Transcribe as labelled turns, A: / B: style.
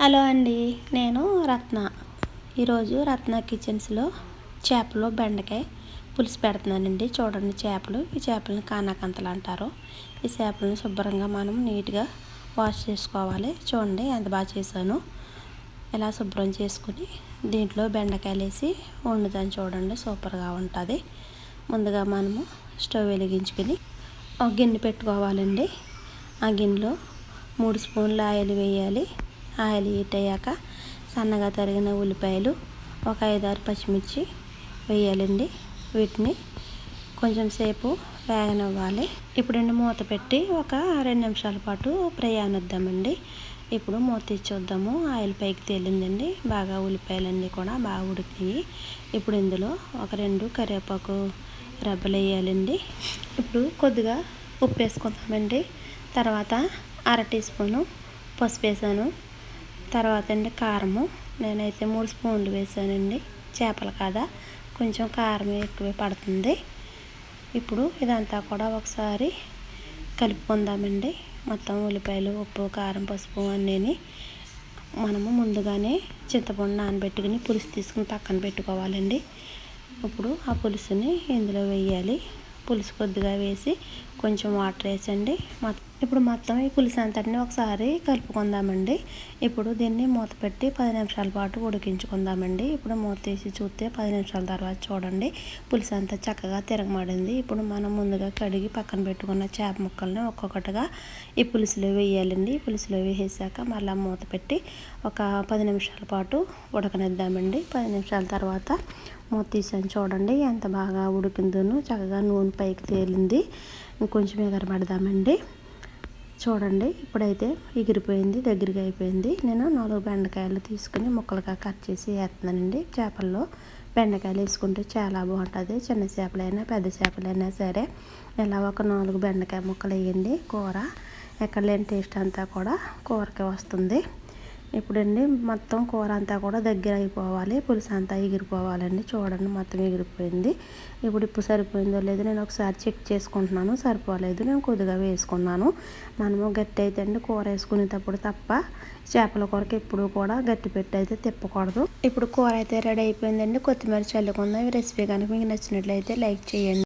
A: Hello అండి నేను రత్న. ఈరోజు రత్న కిచెన్స్లో చేపలు బెండకాయ పులుసు పెడుతున్నానండి. చూడండి చేపలు. ఈ చేపలను కానాకంతలు అంటారు. ఈ చేపలను శుభ్రంగా మనం నీట్గా వాష్ చేసుకోవాలి. చూడండి ఎంత బాగా చేశాను. ఇలా శుభ్రం చేసుకుని దీంట్లో బెండకాయలు వేసి వండుతాను చూడండి. సూపర్గా ఉంటుంది. ముందుగా మనము స్టవ్ వెలిగించుకుని ఒక గిన్నె పెట్టుకోవాలండి. ఆ గిన్నెలో మూడు స్పూన్ల ఆయిల్ వేయాలి. ఆయిల్ హీట్ అయ్యాక సన్నగా తరిగిన ఉల్లిపాయలు ఒక ఐదారు పచ్చిమిర్చి వేయాలండి. వీటిని కొంచెం సేపు వేగనివ్వాలి. ఇప్పుడు మూత పెట్టి ఒక రెండు నిమిషాల పాటు ప్రయాణిద్దామండి ఇప్పుడు మూత చూద్దాము. ఆయిల్ పైకి తేలిందండి. బాగా ఉల్లిపాయలన్నీ కూడా బాగా ఉడికినాయి. ఇప్పుడు ఇందులో ఒక రెండు కరివేపాకు రెబ్బలు వేయాలండి. ఇప్పుడు కొద్దిగా ఉప్పు వేసుకుందామండి. తర్వాత అర టీ స్పూను పసుపు వేసాను. తర్వాత అండి కారము. నేనైతే మూడు స్పూన్లు వేసానండి. చేపలు కదా కొంచెం కారం ఎక్కువ పడుతుంది. ఇప్పుడు ఇదంతా కూడా ఒకసారి కలుపుకుందామండి. మొత్తం ఉల్లిపాయలు ఉప్పు కారం పసుపు అన్నీ మనము ముందుగానే చింతపండు నానబెట్టుకుని పులుసు తీసుకుని పక్కన పెట్టుకోవాలండి. ఇప్పుడు ఆ పులుసుని ఇందులో వేయాలి. పులుసు కొద్దిగా వేసి కొంచెం వాటర్ వేసండి. ఇప్పుడు మొత్తం ఈ పులుసు అంతటిని ఒకసారి కలుపుకుందామండి. ఇప్పుడు దీన్ని మూత పెట్టి పది నిమిషాల పాటు ఉడికించుకుందామండి. ఇప్పుడు మూత తీసి చూస్తే పది నిమిషాల తర్వాత చూడండి. పులుసు అంతా చక్కగా తిరగమాడింది. ఇప్పుడు మనం ముందుగా కడిగి పక్కన పెట్టుకున్న చేప ముక్కల్ని ఒక్కొక్కటిగా ఈ పులుసులో వేయాలండి. పులుసులో వేసాక మళ్ళీ మూత పెట్టి ఒక పది నిమిషాల పాటు ఉడకనిద్దామండి. పది నిమిషాల తర్వాత మూత తీసాను చూడండి. ఎంత బాగా ఉడికిందోనూ చక్కగా నూనె పైకి తేలింది. ఇంకొంచెం ఎగరబడదామండి. చూడండి ఇప్పుడైతే ఎగిరిపోయింది దగ్గరికి అయిపోయింది. నేను నాలుగు బెండకాయలు తీసుకుని ముక్కలుగా కట్ చేసి వేస్తున్నానండి. చేపల్లో బెండకాయలు వేసుకుంటే చాలా బాగుంటుంది. చిన్న చేపలైనా పెద్ద చేపలైనా సరే. ఇలా ఒక నాలుగు బెండకాయ ముక్కలు వేయండి. కూర ఎక్కడ లేని టేస్ట్ అంతా కూడా కూరకి వస్తుంది. ఇప్పుడండి మొత్తం కూర అంతా కూడా దగ్గర అయిపోవాలి పులుసు అంతా ఎగిరిపోవాలండి. చూడండి మొత్తం ఎగిరిపోయింది. ఇప్పుడు ఇప్పుడు సరిపోయిందో లేదో నేను ఒకసారి చెక్ చేసుకుంటున్నాను. సరిపోలేదు నేను కొద్దిగా వేసుకున్నాను. మనము గట్టి అయితే అండి కూర వేసుకునేటప్పుడు తప్ప చేపల కూరకి ఎప్పుడు కూడా గట్టి పెట్టి అయితే తిప్పకూడదు. ఇప్పుడు కూర అయితే రెడీ అయిపోయిందండి. కొత్తిమీర చల్లుకుందాం. ఈ రెసిపీ కనుక మీకు నచ్చినట్లయితే లైక్ చేయండి.